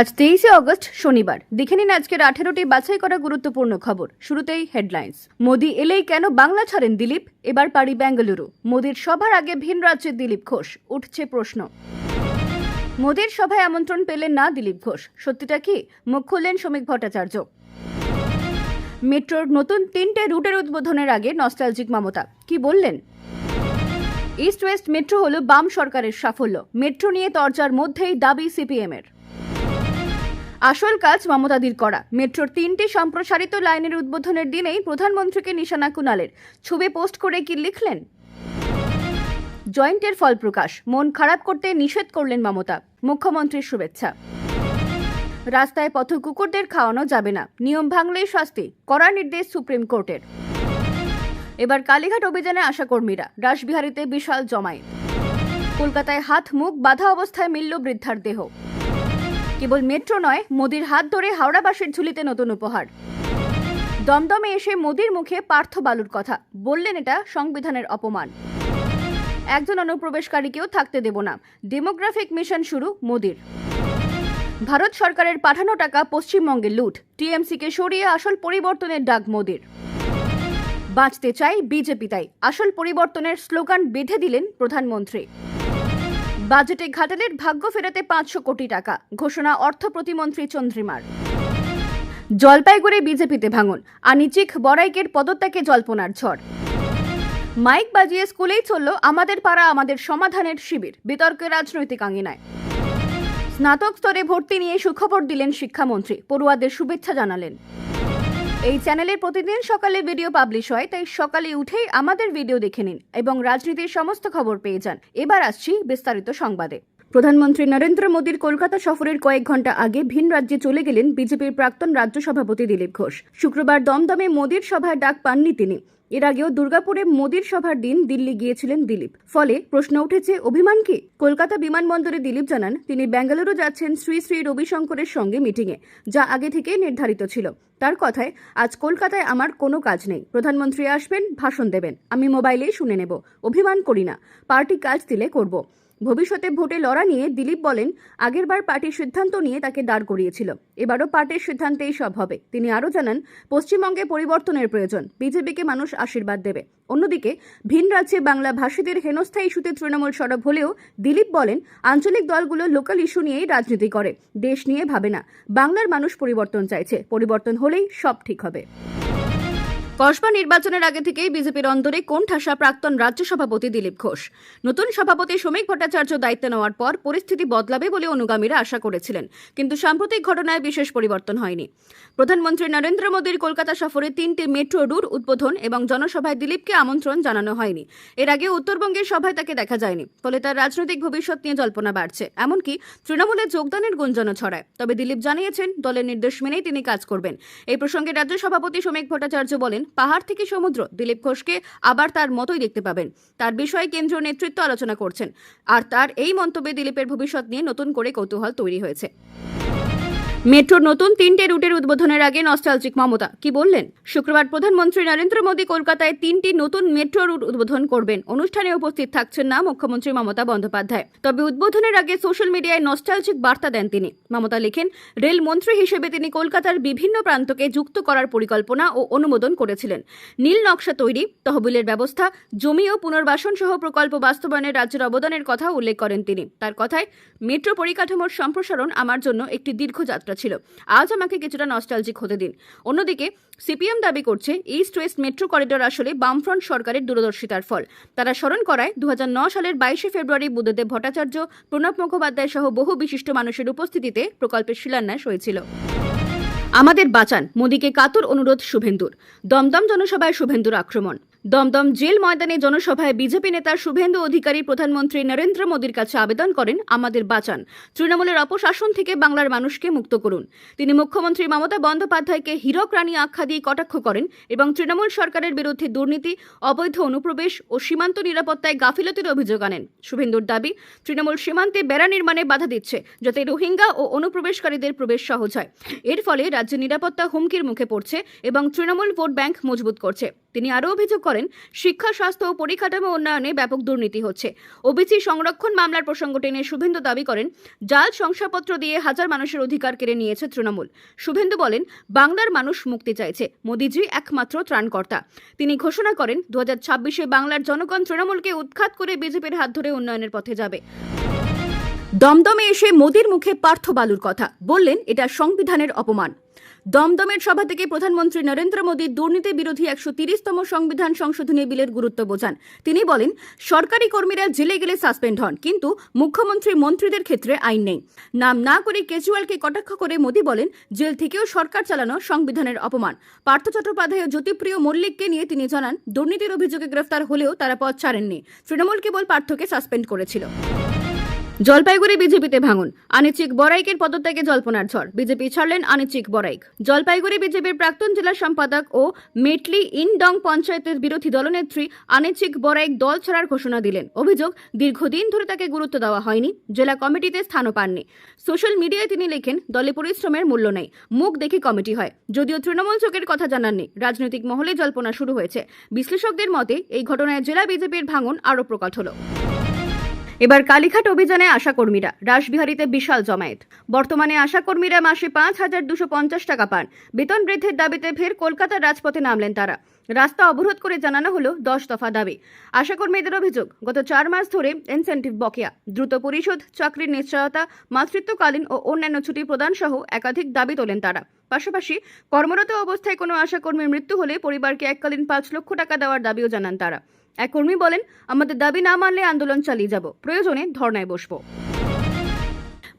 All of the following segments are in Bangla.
আজ তেইশে অগস্ট, শনিবার। দেখে নিন আজকের আঠেরোটি বাছাই করা গুরুত্বপূর্ণ খবর। শুরুতেই হেডলাইন্স মোদি এলেই কেন বাংলা ছাড়েন দিলীপ? এবার পারি বেঙ্গালুরু। মোদির সভার আগে ভিন রাজ্যের দিলীপ ঘোষ। উঠছে প্রশ্ন। মোদির সভায় আমন্ত্রণ পেলেন না দিলীপ ঘোষ। সত্যিটা কি? মুখ খুললেন শ্রমিক ভট্টাচার্য। মেট্রোর নতুন তিনটে রুটের উদ্বোধনের আগে নস্টালজিক মমতা। কি বললেন? ইস্ট ওয়েস্ট মেট্রো হল বাম সরকারের সাফল্য। মেট্রো নিয়ে তর্জার মধ্যেই দাবি সিপিএম এর আসল কাজ মমতাদির করা। মেট্রোর তিনটি সম্প্রসারিত লাইনের উদ্বোধনের দিনেই প্রধানমন্ত্রীকে নিশানা কুনালের ছবি পোস্ট করে কি লিখলেন? জয়েন্টের ফল প্রকাশ। মন খারাপ করতে নিষেধ করলেন মমতা। মুখ্যমন্ত্রীর শুভেচ্ছা। রাস্তায় পথ কুকুরদের খাওয়ানো যাবে না। নিয়ম ভাঙলেই শাস্তি করার নির্দেশ সুপ্রিম কোর্টের। এবার কালীঘাট অভিযানে আশা কর্মীরা রাসবিহারীতে বিশাল জমায়েত। কলকাতায় হাত মুখ বাধা অবস্থায় মিলল বৃদ্ধার দেহ। কেবল মেট্রো নয়, মোদির হাত ধরে হাওড়াবাসীর ঝুলিতে নতুন উপহার। দমদমে এসে মোদির মুখে পার্থ বালুর কথা। বললেন এটা সংবিধানের অপমান। একজন অনুপ্রবেশকারীকেও থাকতে দেব না। ডেমোগ্রাফিক মিশন শুরু মোদির। ভারত সরকারের পাঠানো টাকা পশ্চিমবঙ্গে লুট। টিএমসিকে সরিয়ে আসল পরিবর্তনের ডাক মোদির। বাঁচতে চাই বিজেপি তাই। আসল পরিবর্তনের স্লোগান বেঁধে দিলেন প্রধানমন্ত্রী। বাজেটে ঘাটালের ভাগ্য ফেরাতে পাঁচশো কোটি টাকা, ঘোষণা অর্থ প্রতিমন্ত্রী চন্দ্রিমার। জলপাইগুড়ি বিজেপিতে ভাঙন, আনিচিক বড়াইকের পদত্যাগে জল্পনার ঝড়। মাইক বাজিয়ে স্কুলেই চলল আমাদের পাড়া, আমাদের সমাধানের শিবির বিতর্কে রাজনৈতিক আঙ্গিনায় স্নাতক স্তরে ভর্তি নিয়ে সুখবর দিলেন শিক্ষামন্ত্রী, পড়ুয়াদের শুভেচ্ছা জানালেন। এই চ্যানেলে প্রতিদিন সকালে ভিডিও পাবলিশ হয়, তাই সকালে উঠেই আমাদের ভিডিও দেখে নিন এবং রাজনীতির সমস্ত খবর পেয়ে যান। এবার আসছি বিস্তারিত সংবাদে। প্রধানমন্ত্রী নরেন্দ্র মোদীর কলকাতা সফরের কয়েক ঘণ্টা আগে ভিন রাজ্যে চলে গেলেন বিজেপির প্রাক্তন রাজ্য সভাপতি দিলীপ ঘোষ। শুক্রবার দমদমে মোদীর সভায় ডাক পাননি তিনি। এর আগেও দুর্গাপুরে মোদীর সভার দিন দিল্লি গিয়েছিলেন দিলীপ। ফলে প্রশ্ন উঠেছে, অভিমান কি? কলকাতা বিমানবন্দরে দিলীপ জানান, তিনি ব্যাঙ্গালুরু যাচ্ছেন শ্রী শ্রী রবিশঙ্করের সঙ্গে মিটিংয়ে, যা আগে থেকে নির্ধারিত ছিল। তার কথায়, আজ কলকাতায় আমার কোনো কাজ নেই। প্রধানমন্ত্রী আসবেন, ভাষণ দেবেন। আমি মোবাইলেই শুনে নেব। অভিমান করি না। পার্টি কাজ দিলে করব। ভবিষ্যতে ভোটে লড়া নিয়ে দিলীপ বলেন, আগেরবার পার্টির সিদ্ধান্ত নিয়ে তাকে দাঁড় করিয়েছিল। এবারও পার্টির সিদ্ধান্তেই সব হবে। তিনি আরও জানান, পশ্চিমবঙ্গে পরিবর্তনের প্রয়োজন। বিজেপিকে মানুষ আশীর্বাদ দেবে। অন্যদিকে, ভিন রাজ্যে বাংলা ভাষীদের হেনস্থা ইস্যুতে তৃণমূল সরব হলেও দিলীপ বলেন, আঞ্চলিক দলগুলো লোকাল ইস্যু নিয়েই রাজনীতি করে। দেশ নিয়ে ভাবে না। বাংলার মানুষ পরিবর্তন চাইছে। পরিবর্তন হলেই সব ঠিক হবে। কসবা নির্বাচনের আগে থেকেই বিজেপির অন্দরে কোন ঠাসা প্রাক্তন রাজ্য সভাপতি দিলীপ ঘোষ? নতুন সভাপতি শ্রমিক ভট্টাচার্য দায়িত্ব নেওয়ার পর পরিস্থিতি বদলাবে বলে অনুগামীরা আশা করেছিলেন, কিন্তু সাম্প্রতিক ঘটনায় বিশেষ পরিবর্তন হয়নি। প্রধানমন্ত্রী নরেন্দ্র মোদীর কলকাতা সফরে তিনটি মেট্রো রুট উদ্বোধন এবং জনসভায় দিলীপকে আমন্ত্রণ জানানো হয়নি। এর আগে উত্তরবঙ্গের সভায় তাকে দেখা যায়নি, ফলে তার রাজনৈতিক ভবিষ্যৎ নিয়ে জল্পনা বাড়ছে। এমনকি তৃণমূলে যোগদানের গুঞ্জনও ছড়ায়। তবে দিলীপ জানিয়েছেন, দলের নির্দেশ মেনেই তিনি কাজ করবেন। এই প্রসঙ্গে রাজ্য সভাপতি শ্রমিক ভট্টাচার্য বলেন পাহাড় থেকে সমুদ্র। দিলীপ ঘোষকে আবার তার মতোই দেখতে পাবেন। তার বিষয়ে কেন্দ্রীয় নেতৃত্ব আলোচনা করছেন। আর তার এই মন্তব্যে দিলীপের ভবিষ্যৎ নিয়ে নতুন করে কৌতূহল তৈরি হয়েছে। মেট্রোর নতুন তিনটে রুটের উদ্বোধনের আগে নস্টালজিক মমতা। কি বললেন? শুক্রবার প্রধানমন্ত্রী নরেন্দ্র মোদী কলকাতায় তিনটি নতুন মেট্রো রুট উদ্বোধন করবেন। অনুষ্ঠানে উপস্থিত থাকছেন না মুখ্যমন্ত্রী মমতা বন্দ্যোপাধ্যায়। তবে উদ্বোধনের আগে সোশ্যাল মিডিয়ায় নস্টালজিক বার্তা দেন তিনি। মমতা লেখেন, রেল মন্ত্রী হিসেবে তিনি কলকাতার বিভিন্ন প্রান্তকে যুক্ত করার পরিকল্পনা ও অনুমোদন করেছিলেন। নীল নকশা তৈরি, তহবিলের ব্যবস্থা, জমি ও পুনর্বাসন সহ প্রকল্প বাস্তবায়নের রাজ্যের অবদানের কথা উল্লেখ করেন তিনি। তার কথায়, মেট্রো পরিকাঠামোর সম্প্রসারণ আমার জন্য একটি দীর্ঘ যাত্রা ছিল। আজ আমাকে কিছুটা নস্টালজিক হতে দিন। অন্যদিকে, সিপিএম দাবি করছে ইস্ট ওয়েস্ট মেট্রো করিডোর আসলে বামফ্রন্ট সরকারের দূরদর্শিতার ফল। তারা স্মরণ করায় দু সালের বাইশে ফেব্রুয়ারি বুদ্ধদেব ভট্টাচার্য, প্রণব মুখোপাধ্যায় সহ বহু বিশিষ্ট মানুষের উপস্থিতিতে প্রকল্পের শিলান্যাস হয়েছিল। আমাদের বাঁচান, মোদীকে কাতর অনুরোধ শুভেন্দুর। দমদম জনসভায় শুভেন্দুর আক্রমণ। দমদম জেল ময়দানে জনসভায় বিজেপি নেতা শুভেন্দু অধিকারী, প্রধানমন্ত্রী নরেন্দ্র মোদীর কাছে আবেদন করেন, আমাদের বাঁচান। তৃণমূলের অপশাসন থেকে বাংলার মানুষকে মুক্ত করুন। তিনি মুখ্যমন্ত্রী মমতা বন্দ্যোপাধ্যায়কে হীরক রানী আখ্যা দিয়ে কটাক্ষ করেন এবং তৃণমূল সরকারের বিরুদ্ধে দুর্নীতি, অবৈধ অনুপ্রবেশ ও সীমান্ত নিরাপত্তায় গাফিলতির অভিযোগ আনেন। শুভেন্দুর দাবি, তৃণমূল সীমান্তে বেড়া নির্মাণে বাধা দিচ্ছে, যাতে রোহিঙ্গা ও অনুপ্রবেশকারীদের প্রবেশ সহজ হয়। এর ফলে রাজ্যের নিরাপত্তা হুমকির মুখে পড়ছে এবং তৃণমূল ভোট ব্যাংক মজবুত করছে। তিনি আরও অভিযোগ করেন, শিক্ষা, স্বাস্থ্য ও পরিকাঠামো উন্নয়নে ব্যাপক দুর্নীতি হচ্ছে। ওবিসি সংরক্ষণ মামলার প্রসঙ্গ টেনে শুভেন্দু দাবি করেন, জাল শংসাপত্র দিয়ে হাজার মানুষের অধিকার কেড়ে নিয়েছে তৃণমূল। শুভেন্দু বলেন, বাংলার মানুষ মুক্তি চাইছে, মোদিজি একমাত্র ত্রাণকর্তা। তিনি ঘোষণা করেন, দু হাজার বাংলার জনগণ তৃণমূলকে উৎখাত করে বিজেপির হাত ধরে উন্নয়নের পথে যাবে। দমদমে এসে মোদির মুখে পার্থ বালুর কথা। বললেন, এটা সংবিধানের অপমান। দমদমের সভা থেকে প্রধানমন্ত্রী নরেন্দ্র মোদী দুর্নীতি বিরোধী একশো তিরিশতম সংবিধান সংশোধনী বিলের গুরুত্ব বোঝান। তিনি বলেন, সরকারি কর্মীরা জেলে গেলে সাসপেন্ড হন, কিন্তু মুখ্যমন্ত্রী মন্ত্রীদের ক্ষেত্রে আইন নেই। নাম না করে কেজরিওয়ালকে কটাক্ষ করে মোদী বলেন, জেল থেকেও সরকার চালানো সংবিধানের অপমান। পার্থ চট্টোপাধ্যায় ও জ্যোতিপ্রিয় মল্লিককে নিয়ে তিনি জানান, দুর্নীতির অভিযোগে গ্রেফতার হলেও তারা পথ ছাড়েননি। তৃণমূল কেবল পার্থকে সাসপেন্ড করেছিল। জলপাইগুড়ি বিজেপিতে ভাঙন। আনিচিক বরাইকের পদত্যাগে জল্পনার ঝড়। বিজেপি ছাড়লেন আনিচিক বরাইক জলপাইগুড়ি বিজেপির প্রাক্তন জেলা সম্পাদক ও মেটলি ইনডং পঞ্চায়েতের বিরোধী দলনেত্রী আনিচিক বরাইক দল ছাড়ার ঘোষণা দিলেন। অভিযোগ, দীর্ঘদিন ধরে তাকে গুরুত্ব দেওয়া হয়নি। জেলা কমিটিতে স্থানও পাননি। সোশ্যাল মিডিয়ায় তিনি লেখেন, দলে পরিশ্রমের মূল্য নেই। মুখ দেখে কমিটি হয়। যদিও তৃণমূল চোখের কথা জানাননি। রাজনৈতিক মহলে জল্পনা শুরু হয়েছে। বিশ্লেষকদের মতে, এই ঘটনায় জেলা বিজেপির ভাঙন আরও প্রকট হলো। এবার কালীঘাট অভিযানে আশাকর্মীরা, রাসবিহারীতে বিশাল জমায়েত। বর্তমানে আশাকর্মীরা মাসে পাঁচ হাজার দুশো পঞ্চাশ টাকা পান। বেতন বৃদ্ধির দাবিতে ফের কলকাতার রাজপথে নামলেন তারা। রাস্তা অবরোধ করে জানানো হলো দশ দফা দাবি। আশাকর্মীদের অভিযোগ, গত চার মাস ধরে ইনসেন্টিভ বকেয়া। দ্রুত পরিশোধ, চাকরির নিশ্চয়তা, মাতৃত্বকালীন ও অন্যান্য ছুটি প্রদান সহ একাধিক দাবি তোলেন তারা। পাশাপাশি কর্মরত অবস্থায় কোনো আশাকর্মীর মৃত্যু হলে পরিবারকে এককালীন পাঁচ লক্ষ টাকা দেওয়ার দাবিও জানান তারা। এক কর্মী বলেন, আমাদের দাবি না মানলে আন্দোলন চালিয়ে যাব। প্রয়োজনে ধর্নায় বসব।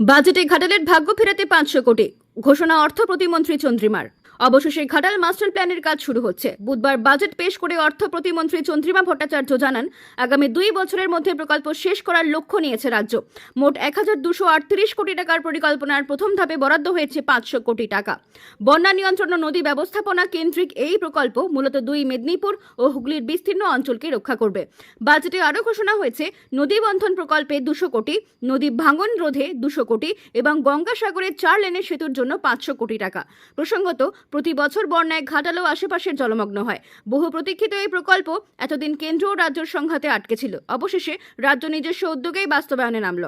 বাজেটে ঘাটালের ভাগ্য ফেরাতে পাঁচশো কোটি। ঘোষণা অর্থ প্রতিমন্ত্রী চন্দ্রিমার। অবশেষে ঘাটাল মাস্টার প্ল্যানের কাজ শুরু হচ্ছে। বুধবার বাজেট পেশ করে অর্থ প্রতিমন্ত্রী চন্দ্রিমা ভট্টাচার্য জানান, আগামী দুই বছরের মধ্যে প্রকল্প শেষ করার লক্ষ্য নিয়েছে রাজ্য। মোট এক হাজার দুশো কোটি টাকার পরিকল্পনার প্রথম ধাপে বরাদ্দ হয়েছে পাঁচশো কোটি টাকা। বন্যা নিয়ন্ত্রণ ও নদী ব্যবস্থাপনা কেন্দ্রিক এই প্রকল্প মূলত দুই মেদিনীপুর ও হুগলির বিস্তীর্ণ অঞ্চলকে রক্ষা করবে। বাজেটে আরও ঘোষণা হয়েছে, নদী বন্ধন প্রকল্পে দুশো কোটি, নদী ভাঙন রোধে দুশো কোটি এবং গঙ্গাসাগরের চার লেনের সেতুর জন্য পাঁচশো কোটি টাকা। প্রসঙ্গত প্রতি বছর বন্যায় ঘাটাল আশেপাশের জলমগ্ন হয়। বহু প্রতীক্ষিত এই প্রকল্প এতদিন কেন্দ্র ও রাজ্যের সংঘাতে আটকে ছিল। অবশেষে রাজ্য নিজস্ব উদ্যোগেই বাস্তবায়নে নামল।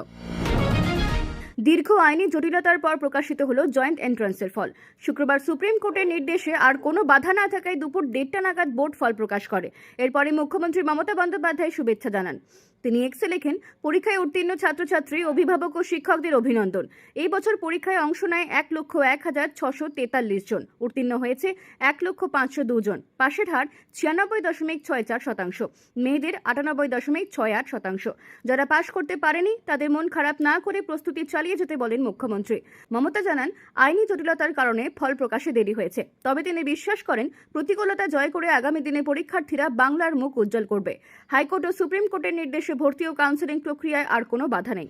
দীর্ঘ আইনি জটিলতার পর প্রকাশিত হলো জয়েন্ট এন্ট্রান্সের ফল। শুক্রবার সুপ্রিম কোর্টের নির্দেশে আর কোনো বাধা না থাকায় দুপুর দেড়টা নাগাদ বোর্ড ফল প্রকাশ করে। এরপরে মুখ্যমন্ত্রী মমতা বন্দ্যোপাধ্যায় শুভেচ্ছা জানান। তিনি এক্সে লেখেন, পরীক্ষায় উত্তীর্ণ ছাত্রছাত্রী, অভিভাবক ও শিক্ষকদের অভিনন্দন। এই বছর পরীক্ষায় অংশ নেয় এক লক্ষ এক হাজার ছশো তেতাল্লিশ জন। উত্তীর্ণ হয়েছে এক লক্ষ পাঁচশো দুজন পাশের হার ছিয়ানব্বই দশমিক ছয় চার শতাংশ। মেয়েদের আটানব্বই দশমিক ছয় আট শতাংশ। যারা পাশ করতে পারেনি, তাদের মন খারাপ না করে প্রস্তুতি চালিয়ে যেতে বলেন মুখ্যমন্ত্রী। মমতা জানান, আইনি জটিলতার কারণে ফল প্রকাশে দেরি হয়েছে। তবে তিনি বিশ্বাস করেন, প্রতিকূলতা জয় করে আগামী দিনে পরীক্ষার্থীরা বাংলার মুখ উজ্জ্বল করবে। হাইকোর্ট ও সুপ্রিম কোর্টের নির্দেশে ভর্তি ও কাউন্সেলিং প্রক্রিয়ায় আর কোনো বাধা নেই।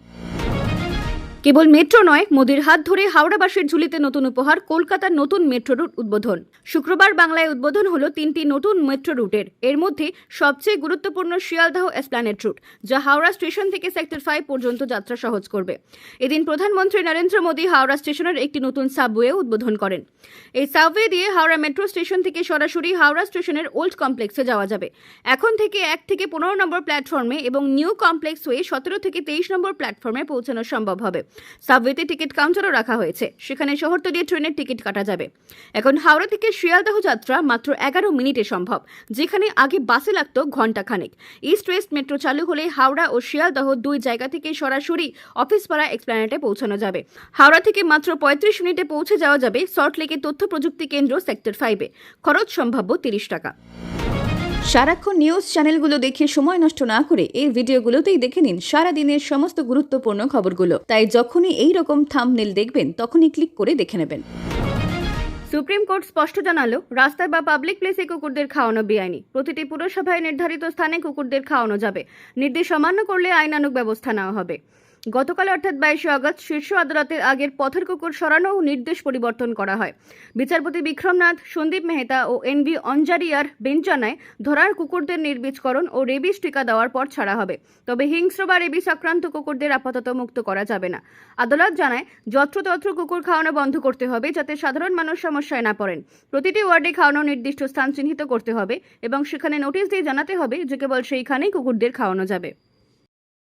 কেবল মেট্রো নয়, মোদির হাত ধরে হাওড়াবাসীর ঝুলিতে নতুন উপহার, কলকাতার নতুন মেট্রো রুট উদ্বোধন। শুক্রবার বাংলায় উদ্বোধন হলো তিনটি নতুন মেট্রো রুটের। এর মধ্যে সবচেয়ে গুরুত্বপূর্ণ শিয়ালদাহ এসপ্ল্যানেট রুট, যা হাওড়া স্টেশন থেকে সেক্টর ফাইভ পর্যন্ত যাত্রা সহজ করবে। এদিন প্রধানমন্ত্রী নরেন্দ্র মোদী হাওড়া স্টেশনের একটি নতুন সাবওয়ে উদ্বোধন করেন। এই সাবওয়ে দিয়ে হাওড়া মেট্রো স্টেশন থেকে সরাসরি হাওড়া স্টেশনের ওল্ড কমপ্লেক্সে যাওয়া যাবে। এখন থেকে এক থেকে পনেরো নম্বর প্ল্যাটফর্মে এবং নিউ কমপ্লেক্স হয়ে সতেরো থেকে তেইশ নম্বর প্ল্যাটফর্মে পৌঁছানো সম্ভব হবে। সাবওয়েতে টিকিট কাউন্টারও রাখা হয়েছে। সেখানে শহরতলির ট্রেনের টিকিট কাটা যাবে। এখন হাওড়া থেকে শিয়ালদহ যাত্রা মাত্র এগারো মিনিটে সম্ভব, যেখানে আগে বাসে লাগতো ঘণ্টা খানেক ইস্ট ওয়েস্ট মেট্রো চালু হলে হাওড়া ও শিয়ালদহ দুই জায়গা থেকে সরাসরি অফিসপাড়া এক্সপ্ল্যানেটে পৌঁছানো যাবে। হাওড়া থেকে মাত্র পঁয়ত্রিশ মিনিটে পৌঁছে যাওয়া যাবে সল্টলেকে তথ্য প্রযুক্তি কেন্দ্র সেক্টর ফাইভে। খরচ সম্ভাব্য তিরিশ টাকা। সারাক্ষণ নিউজ চ্যানেলগুলো দেখে সময় নষ্ট না করে এই ভিডিওগুলোতেই দেখে নিন সারা দিনের সমস্ত গুরুত্বপূর্ণ খবরগুলো। তাই যখনই এই রকম থামনেল দেখবেন, তখনই ক্লিক করে দেখে নেবেন। সুপ্রিম কোর্ট স্পষ্ট জানালো, রাস্তায় বা পাবলিক প্লেসে কুকুরদের খাওয়ানো বেআইনি। প্রতিটি পুরসভায় নির্ধারিত স্থানে কুকুরদের খাওয়ানো যাবে। নির্দেশ অমান্য করলে আইনানুগ ব্যবস্থা নেওয়া হবে। গতকাল অর্থাৎ বাইশে আগস্ট শীর্ষ আদালতের আগের পথের কুকুর সরানো নির্দেশ পরিবর্তন করা হয়। বিচারপতি বিক্রমনাথ, সন্দীপ মেহতা ও এনবি অঞ্জারিয়ার বেঞ্চ জানায় ধরার কুকুরদের নির্বীজকরণ ও রেবিস টিকা দেওয়ার পর ছাড়া হবে। তবে হিংস্র বা রেবিস আক্রান্ত কুকুরদের আপাতত মুক্ত করা যাবে না। আদালত জানায়, যত্রতত্র কুকুর খাওয়ানো বন্ধ করতে হবে যাতে সাধারণ মানুষ সমস্যায় না পড়েন। প্রতিটি ওয়ার্ডে খাওয়ানো নির্দিষ্ট স্থান চিহ্নিত করতে হবে এবং সেখানে নোটিশ দিয়ে জানাতে হবে যে কেবল সেইখানেই কুকুরদের খাওয়ানো যাবে।